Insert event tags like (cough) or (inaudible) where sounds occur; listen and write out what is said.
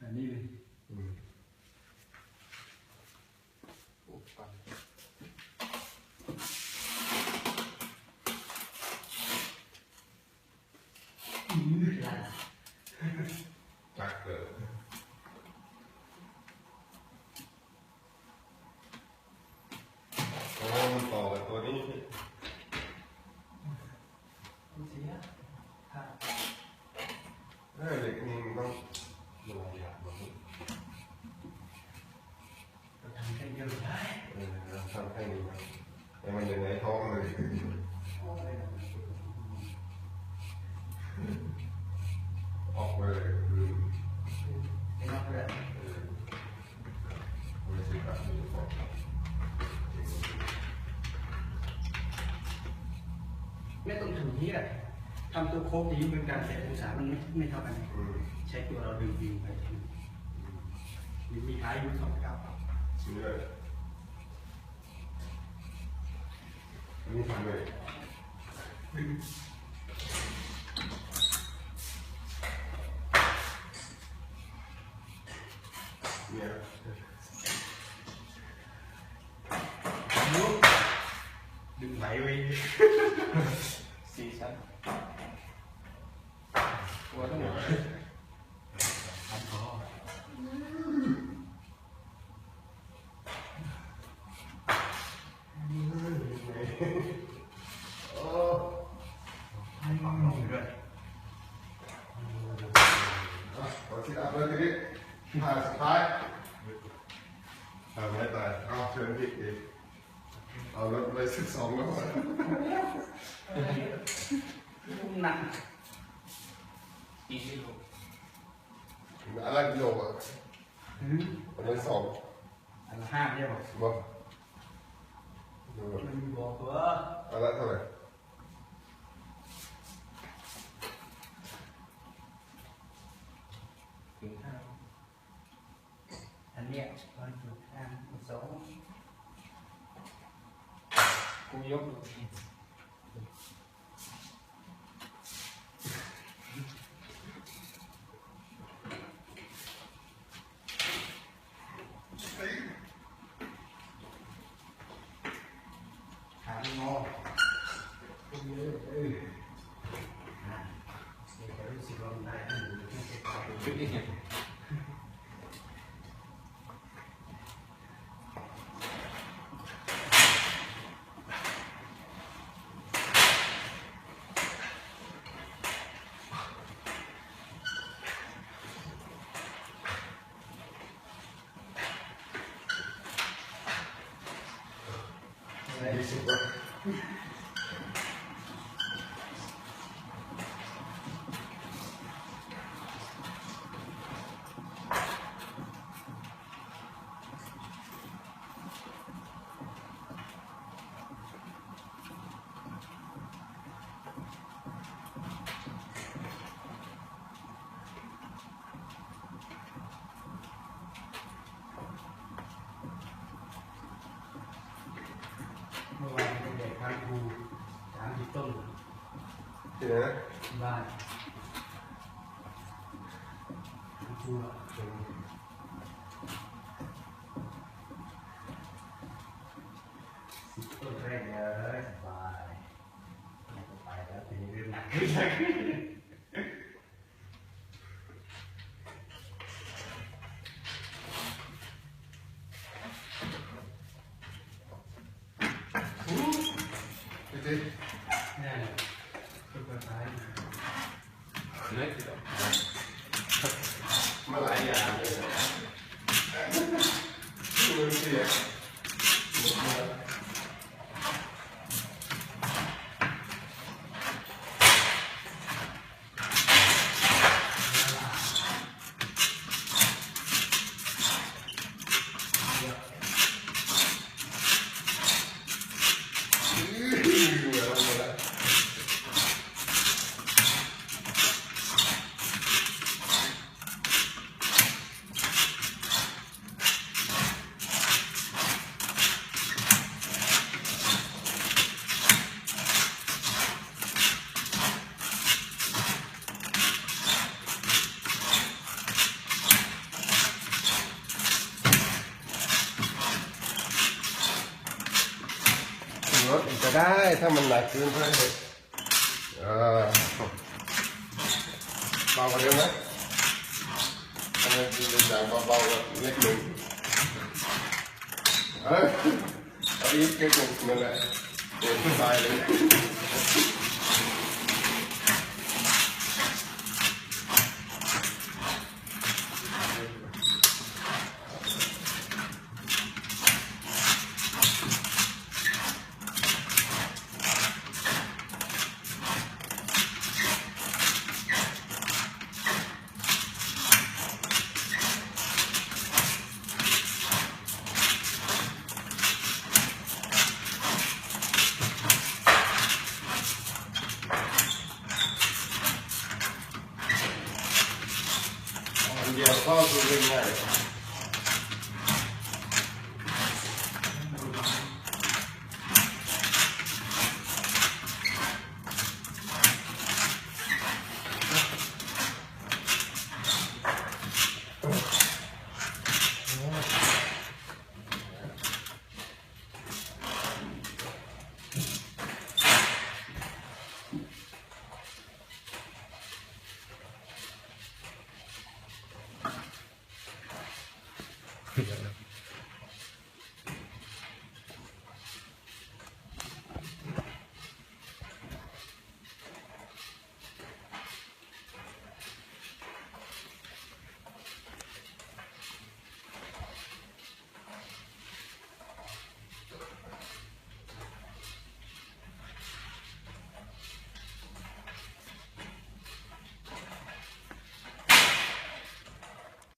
อันนี้เลยอืมโอ้ปังอือหลายจักเลยโอ้มันต่อกับตัวนี้มันเสียค่ะเออเหล็กนี่มันต้องมันหลายอย่างมัน เราทำแค่เดียวได้ เออเราทำแค่นี้ครับแต่มันยังไงท้องเลย โอ้ย ออกไปเลยคือ ไม่นอกเลย เออไม่ใช่แบบนี้บอก ไม่ต้องถึงนี้แหละทำตัวโค้งนี้เหมือนกันแต่องศามันไม่ไม่เท่ากันอืมใช้ตัวเราดึงวิวไปมีมีท้ายอยู่สองเก้าชิ้นเลยอันนี้ทำเลยดึงเนี่ย ยุบดึง ไหลไว้สี่ชั้นตัวต้องหมดทำพอโอ้ให้ฟังลงด้วยอะขอที่อัพเลยทีนี้ผ่านสุดท้ายทำไม่ตายเอาเชิญพี่อีก เอารถไปสิบสองแล้ว หนักอีกลูก อะไรกิโลอ่ะ หืม อันนี้สอง อันละห้าเนี่ยบอก บ่ดู มันบอกว่า อันละเท่าไหร่ ถึงห้าอันเนี้ยร้อยจุดห้าสองกู ยก หางงอเออเอออ่ะเดี๋ยวจะรู้สึกว่ามันได้อันนี้ไม่ใช่ความเป็นชุดนี้ไง 来你走 tuần yeah. bài chùa 没几 (laughs) 个，没来呀。 ได้ถ้ามันหนักเกินไปเออเบากว่าเดิมไหมทำไมจะจากเบาๆแบาเล็กหนึ่งเออเอาอีกเก็บหนึ่งนั่นแหละเดินสบายเลย Yeah, as long as we.